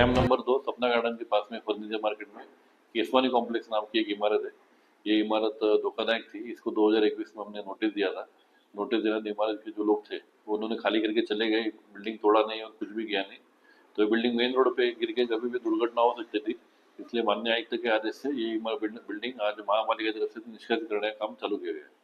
Dam number दो सपना garden के पास में फर्नीचर मार्केट में केसवानी कॉम्प्लेक्स नाम की एक इमारत है। ये इमारत धोखादायक थी। इसको 2021 में हमने नोटिस दिया था। नोटिस देने इमारत के जो लोग थे, वो उन्होंने खाली करके चले गए। बिल्डिंग तोड़ा नहीं और कुछ भी किया नहीं। तो ये बिल्डिंग मेन रोड पे गिर के कभी भी दुर्घटना हो सकती थी, इसलिए मान्य आयुक्त के आदेश से ये बिल्डिंग आज महापालिका की तरफ़ से निष्कासित करने का काम चालू किया गया है।